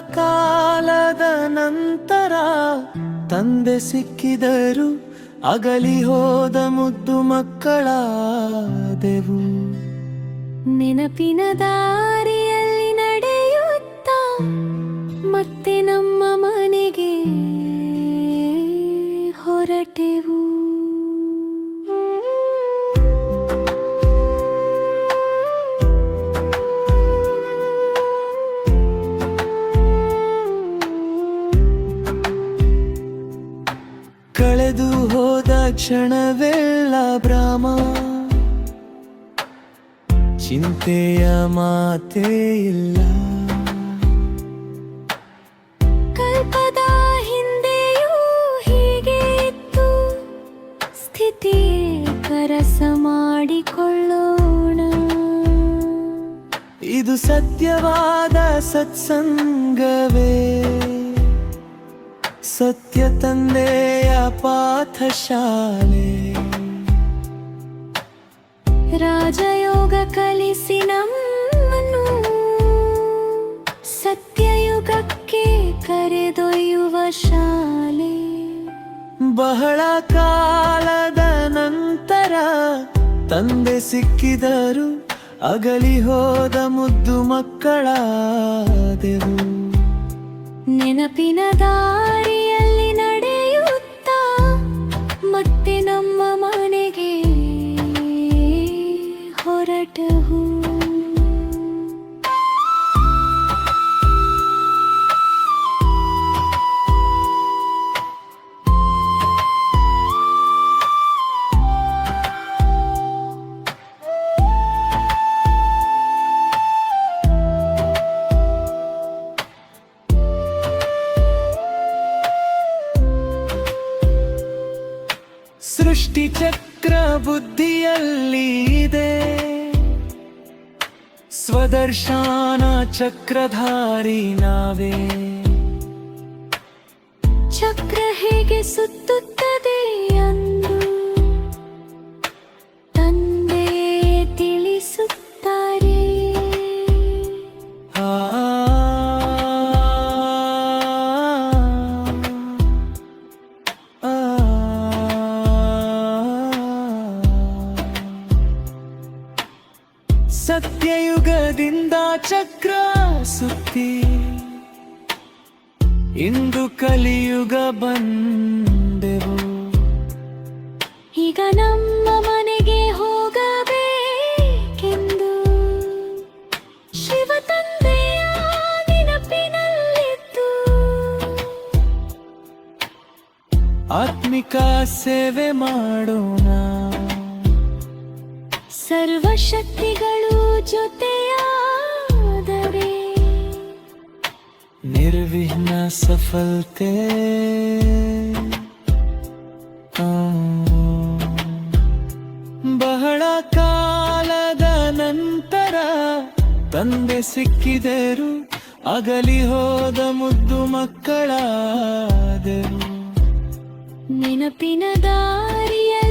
ಕಾಲದ ನಂತರ ತಂದೆ ಸಿಕ್ಕಿದರು ಅಗಲಿ ಹೋದ ಮುದ್ದು ಮಕ್ಕಳಾದೆವು. ನೆನಪಿನ ದಾರಿಯಲ್ಲಿ ನಡೆಯುತ್ತ ಮತ್ತೆ ನಮ್ಮ ಮನೆಗೆ ಹೊರಟೆವು. ಕ್ಷಣವೆಲ್ಲ ಭ್ರಮ ಚಿಂತೆಯ ಮಾತೇ ಇಲ್ಲ. ಕಲ್ಪದ ಹಿಂದೆಯೂ ಹೀಗೆ ಇತ್ತು. ಸ್ಥಿತಿ ಕರಸ ಮಾಡಿಕೊಳ್ಳೋಣ. ಇದು ಸತ್ಯವಾದ ಸತ್ಸಂಗವೇ. ಸತ್ಯ ತಂದೆಯ ಪಾಠಶಾಲೆ. ರಾಜಯೋಗ ಕಲಿಸಿ ನಮ್ಮನ್ನು ಸತ್ಯಯುಗಕ್ಕೆ ಕರೆದೊಯ್ಯುವ ಶಾಲೆ. ಬಹಳ ಕಾಲದ ನಂತರ ತಂದೆ ಸಿಕ್ಕಿದರು ಅಗಲಿ ಹೋದ ಮುದ್ದು ಮಕ್ಕಳಾದೆವು. ನೆನಪಿನ ದಾರಿಯಲ್ಲಿ ಸೃಷ್ಟಿ ಚಕ್ರ ಬುದ್ಧಿಯಲ್ಲಿ ಇದೆ. ಸ್ವದರ್ಶನ ಚಕ್ರಧಾರಿ ನಾವೇ. ಚಕ್ರ ಹೇಗೆ ಸುತ್ತುತ್ತದೆ ಸತ್ಯಯುಗದಿಂದ ಚಕ್ರ ಸುತ್ತಿ ಇಂದು ಕಲಿಯುಗ ಬಂದೆವು. ಈಗ ನಮ್ಮ ಮನೆಗೆ ಹೋಗಬೇಕೆಂದು ಶಿವ ತಂದೆಯ ನೆನಪಿನಲ್ಲಿದ್ದು ಆತ್ಮಿಕ ಸೇವೆ ಮಾಡೋಣ. ಸರ್ವಶಕ್ತಿಗಳು ಜೊತೆಯಾದರೆ ನಿರ್ವಿಘ್ನ ಸಫಲತೆ. ಬಹಳ ಕಾಲದ ನಂತರ ತಂದೆ ಸಿಕ್ಕಿದರು ಅಗಲಿ ಹೋದ ಮುದ್ದು ಮಕ್ಕಳಾದರು ನೆನಪಿನ ದಾರಿಯಲ್ಲಿ